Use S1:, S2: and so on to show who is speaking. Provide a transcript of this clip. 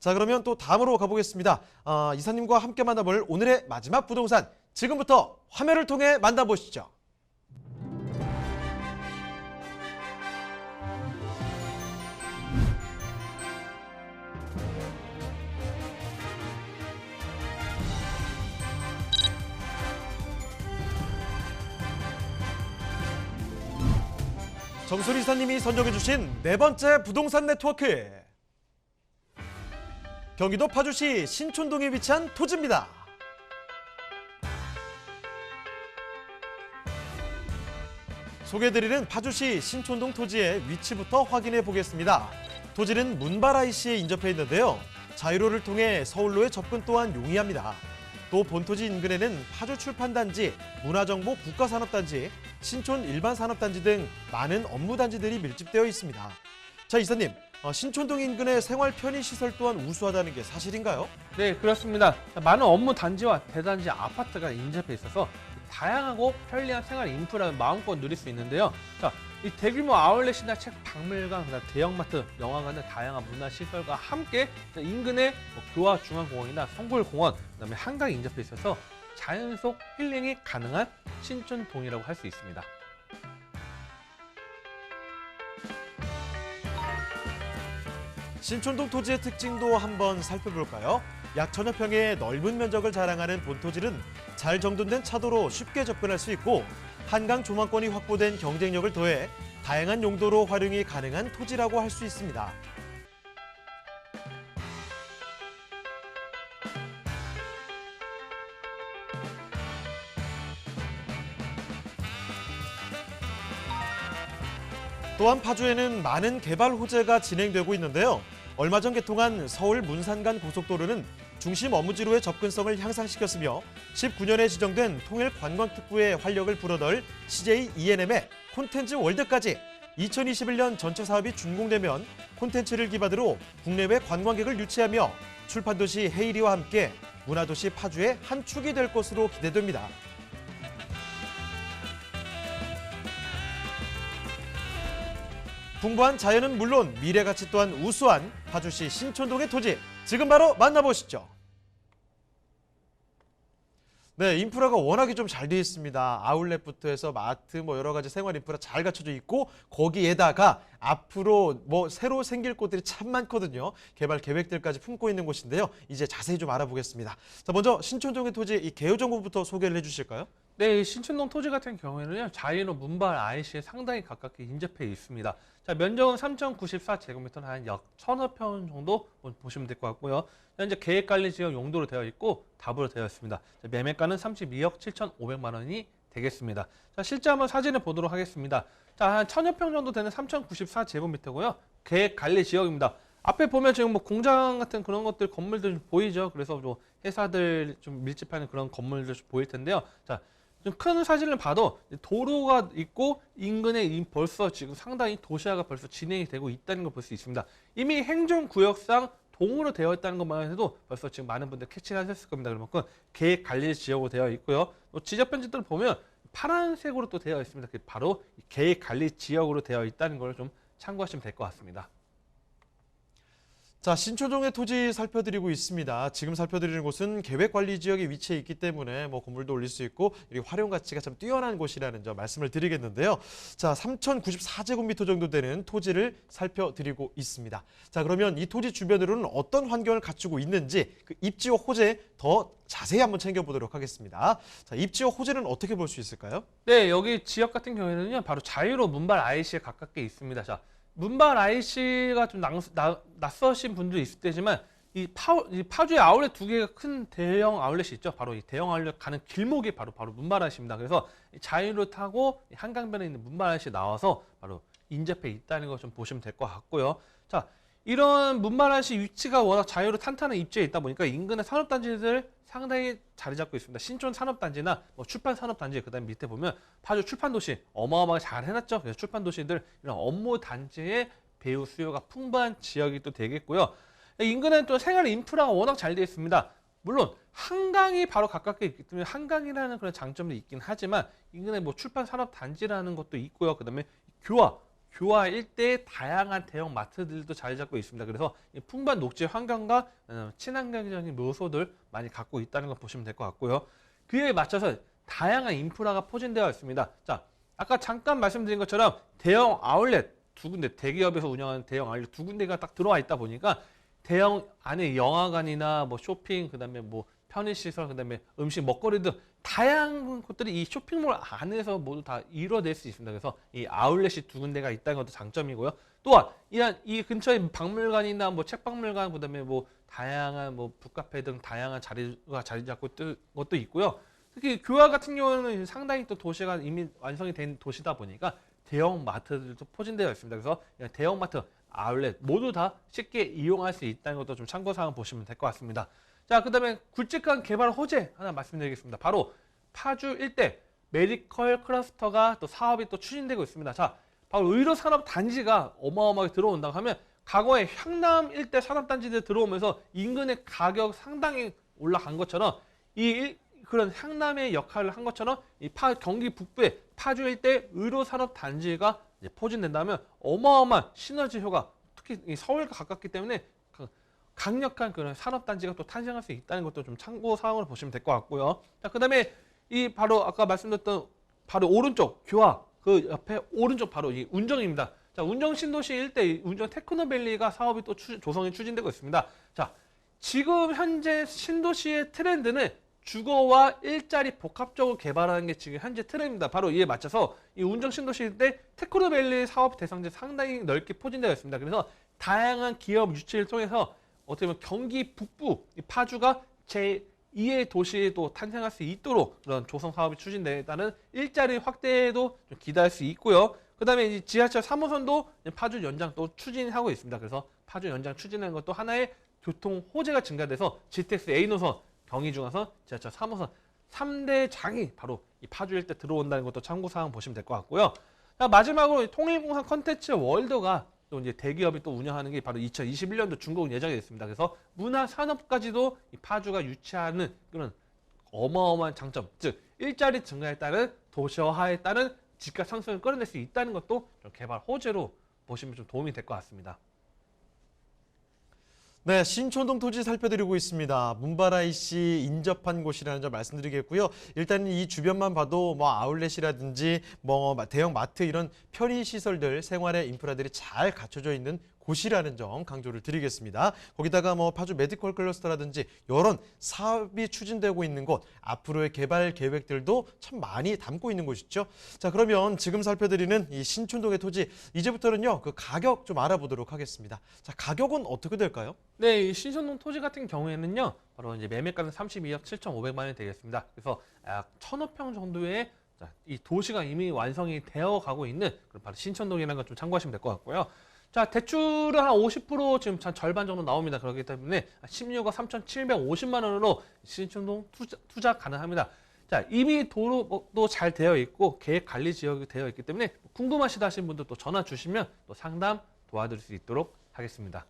S1: 자, 그러면 또 다음으로 가보겠습니다. 아, 이사님과 함께 만나볼 오늘의 마지막 부동산. 지금부터 화면을 통해 만나보시죠. 정수리 이사님이 선정해주신 네 번째 부동산 네트워크. 경기도 파주시 신촌동에 위치한 토지입니다. 소개해드리는 파주시 신촌동 토지의 위치부터 확인해 보겠습니다. 토지는 문바라이시에 인접해 있는데요. 자유로를 통해 서울로의 접근 또한 용이합니다. 또 본토지 인근에는 파주 출판단지, 문화정보 국가산업단지, 신촌 일반산업단지 등 많은 업무단지들이 밀집되어 있습니다. 자 이사님, 어, 신촌동 인근의 생활 편의 시설 또한 우수하다는 게 사실인가요?
S2: 네, 그렇습니다. 많은 업무 단지와 대단지 아파트가 인접해 있어서 다양하고 편리한 생활 인프라를 마음껏 누릴 수 있는데요. 자, 이 대규모 아울렛이나 책 박물관, 그다음 대형마트, 영화관 등 다양한 문화시설과 함께 인근에 뭐 교화 중앙공원이나 성골공원, 그다음에 한강이 인접해 있어서 자연 속 힐링이 가능한 신촌동이라고 할 수 있습니다.
S1: 신촌동 토지의 특징도 한번 살펴볼까요? 약 천여 평의 넓은 면적을 자랑하는 본토지는 잘 정돈된 차도로 쉽게 접근할 수 있고 한강 조망권이 확보된 경쟁력을 더해 다양한 용도로 활용이 가능한 토지라고 할 수 있습니다. 또한 파주에는 많은 개발 호재가 진행되고 있는데요. 얼마 전 개통한 서울 문산 간 고속도로는 중심 업무지로의 접근성을 향상시켰으며 19년에 지정된 통일 관광특구의 활력을 불어넣을 CJ ENM의 콘텐츠 월드까지 2021년 전체 사업이 준공되면 콘텐츠를 기반으로 국내외 관광객을 유치하며 출판도시 헤이리와 함께 문화도시 파주의 한 축이 될 것으로 기대됩니다. 풍부한 자연은 물론 미래 가치 또한 우수한 파주시 신촌동의 토지 지금 바로 만나보시죠. 네, 인프라가 워낙에 좀 잘 되어 있습니다. 아울렛부터 해서 마트 뭐 여러 가지 생활 인프라 잘 갖춰져 있고 거기에다가 앞으로 뭐 새로 생길 곳들이 참 많거든요. 개발 계획들까지 품고 있는 곳인데요. 이제 자세히 좀 알아보겠습니다. 자, 먼저 신촌동의 토지 이 개요 정보부터 소개를 해 주실까요?
S2: 네, 이 신촌동 토지 같은 경우에는요, 자이로 문발 IC에 상당히 가깝게 인접해 있습니다. 자, 면적은 3,094제곱미터는 한약 1,000여 평 정도 보시면 될 것 같고요. 현재 계획관리 지역 용도로 되어 있고 답으로 되어 있습니다. 자, 매매가는 32억 7,500만 원이 되겠습니다. 자, 실제 한번 사진을 보도록 하겠습니다. 자, 한 1,000여 평 정도 되는 3,094제곱미터고요. 계획관리 지역입니다. 앞에 보면 지금 뭐 공장 같은 그런 것들 건물들 좀 보이죠. 그래서 뭐 회사들 좀 밀집하는 그런 건물들 좀 보일 텐데요. 자, 좀 큰 사진을 봐도 도로가 있고 인근에 이- 벌써 지금 상당히 도시화가 벌써 진행이 되고 있다는 걸 볼 수 있습니다. 이미 행정구역상 동으로 되어 있다는 것만 해도 벌써 지금 많은 분들 캐치하셨을 겁니다. 그만큼 계획 관리 지역으로 되어 있고요. 또 지적 편지들을 보면 파란색으로 또 되어 있습니다. 바로 이 계획 관리 지역으로 되어 있다는 걸 좀 참고하시면 될 것 같습니다.
S1: 자, 신초동의 토지 살펴드리고 있습니다. 지금 살펴드리는 곳은 계획관리 지역에 위치해 있기 때문에 뭐 건물도 올릴 수 있고 이 활용 가치가 참 뛰어난 곳이라는 점 말씀을 드리겠는데요. 자, 3,094제곱미터 정도 되는 토지를 살펴드리고 있습니다. 자, 그러면 이 토지 주변으로는 어떤 환경을 갖추고 있는지 그 입지와 호재 더 자세히 한번 챙겨보도록 하겠습니다. 자, 입지와 호재는 어떻게 볼 수 있을까요?
S2: 네, 여기 지역 같은 경우에는요, 바로 자유로 문발 IC에 가깝게 있습니다. 자, 문발 IC가 좀 낭, 나, 낯서신 분도 있을 테지만 이, 파, 이 파주에 아울렛 두 개가 큰 대형 아울렛이 있죠. 바로 이 대형 아울렛 가는 길목이 바로 바로 문발 IC입니다. 그래서 이 자유로 타고 이 한강변에 있는 IC 나와서 바로 인접해 있다는 걸좀 보시면 될 것 같고요. 자, 이런 IC 위치가 워낙 자유로 탄탄한 입지에 있다 보니까 인근의 산업단지들 상당히 자리 잡고 있습니다. 신촌 산업단지나 뭐 출판 산업단지 그다음 밑에 보면 파주 출판도시 어마어마하게 잘 해놨죠. 그래서 출판도시들 이런 업무 단지의 배우 수요가 풍부한 지역이 또 되겠고요. 인근에는 또 생활 인프라가 워낙 잘 되어 있습니다. 물론 한강이 바로 가깝게 있기 때문에 한강이라는 그런 장점도 있긴 하지만 인근에 뭐 출판 산업 단지라는 것도 있고요. 그다음에 교화 교화 일대의 다양한 대형 마트들도 자리 잡고 있습니다. 그래서 이 풍부한 녹지 환경과 어, 친환경적인 요소들 많이 갖고 있다는 걸 보시면 될 것 같고요. 그에 맞춰서 다양한 인프라가 포진되어 있습니다. 자, 아까 잠깐 말씀드린 것처럼 대형 아울렛 두 군데 대기업에서 운영하는 대형 아울렛 두 군데가 딱 들어와 있다 보니까 대형 안에 영화관이나 뭐 쇼핑 그 다음에 뭐 편의시설 그 다음에 음식 먹거리 등 다양한 것들이 이 쇼핑몰 안에서 모두 다 이루어낼 수 있습니다. 그래서 이 아울렛이 두 군데가 있다는 것도 장점이고요. 또한 이한 이 근처에 박물관이나 뭐 책박물관 그 다음에 뭐 다양한 뭐 북카페 등 다양한 자리가 자리 잡고 있는 것도 있고요. 특히 교화 같은 경우는 상당히 또 도시가 이미 완성이 된 도시다 보니까 대형 마트들도 포진되어 있습니다. 그래서 대형 마트, 아울렛 모두 다 쉽게 이용할 수 있다는 것도 좀 참고사항 보시면 될 것 같습니다. 자, 그 다음에 굵직한 개발 호재 하나 말씀드리겠습니다. 바로 파주 일대 메디컬 클러스터가 또 사업이 또 추진되고 있습니다. 자, 바로 의료 산업 단지가 어마어마하게 들어온다고 하면 과거에 향남 일대 산업 단지들 들어오면서 인근의 가격 상당히 올라간 것처럼 이 일- 그런 향남의 역할을 한 것처럼 이 파, 경기 북부의 파주 일대 의료 산업 단지가 이제 포진된다면 어마어마한 시너지 효과 특히 이 서울과 가깝기 때문에 그 강력한 그런 산업 단지가 또 탄생할 수 있다는 것도 좀 참고 사항으로 보시면 될 것 같고요. 자, 그 다음에 이 바로 아까 말씀드렸던 바로 오른쪽 교화 그 옆에 오른쪽 바로 이 운정입니다. 자, 운정 신도시 일대 이 운정 테크노밸리가 사업이 또 추- 조성이 추진되고 있습니다. 자, 지금 현재 신도시의 트렌드는 주거와 일자리 복합적으로 개발하는 게 지금 현재 트렌드입니다. 바로 이에 맞춰서 이 운정 신도시 때 테크노밸리 사업 대상지 상당히 넓게 포진되어 있습니다. 그래서 다양한 기업 유치를 통해서 어떻게 보면 경기 북부 이 파주가 제 2의 도시에도 탄생할 수 있도록 그런 조성 사업이 추진되다는 일자리 확대에도 좀 기대할 수 있고요. 그 다음에 이제 지하철 3호선도 파주 연장 또 추진하고 있습니다. 그래서 파주 연장 추진하는 것도 하나의 교통 호재가 증가돼서 GTX A 노선, 경의 중앙선, 지하철 3호선 3대 장이 바로 이 파주 일대 들어온다는 것도 참고 사항 보시면 될 것 같고요. 자, 마지막으로 이 통일공산 컨텐츠 월드가 또 이제 대기업이 또 운영하는 게 바로 2021년도 준공 예정이 됐습니다. 그래서 문화 산업까지도 이 파주가 유치하는 그런 어마어마한 장점, 즉 일자리 증가에 따른 도시화에 따른 집값 상승을 끌어낼 수 있다는 것도 좀 개발 호재로 보시면 좀 도움이 될 것 같습니다.
S1: 네, 신촌동 토지 살펴드리고 있습니다. 문바라이 씨 인접한 곳이라는 점 말씀드리겠고요. 일단 이 주변만 봐도 뭐 아울렛이라든지 뭐 대형 마트 이런 편의 시설들, 생활의 인프라들이 잘 갖춰져 있는 곳이라는 점 강조를 드리겠습니다. 거기다가 뭐 파주 메디컬 클러스터라든지 이런 사업이 추진되고 있는 곳, 앞으로의 개발 계획들도 참 많이 담고 있는 곳이죠. 자, 그러면 지금 살펴드리는 이 신촌동의 토지 이제부터는요 그 가격 좀 알아보도록 하겠습니다. 자, 가격은 어떻게 될까요?
S2: 네, 이 신촌동 토지 같은 경우에는요, 바로 이제 매매가는 32억 7,500만 원이 되겠습니다. 그래서 약 1,000호 정도의 자, 이 도시가 이미 완성이 되어 가고 있는 바로 신촌동이라는 걸 좀 참고하시면 될 것 같고요. 자, 대출은 한 50% 지금 한 절반 정도 나옵니다. 그렇기 때문에 16억 3,750만 원으로 신촌동 투자, 투자 가능합니다. 자, 이미 도로도 잘 되어 있고 계획 관리 지역이 되어 있기 때문에 궁금하시다 하신 분들 또 전화 주시면 또 상담 도와드릴 수 있도록 하겠습니다.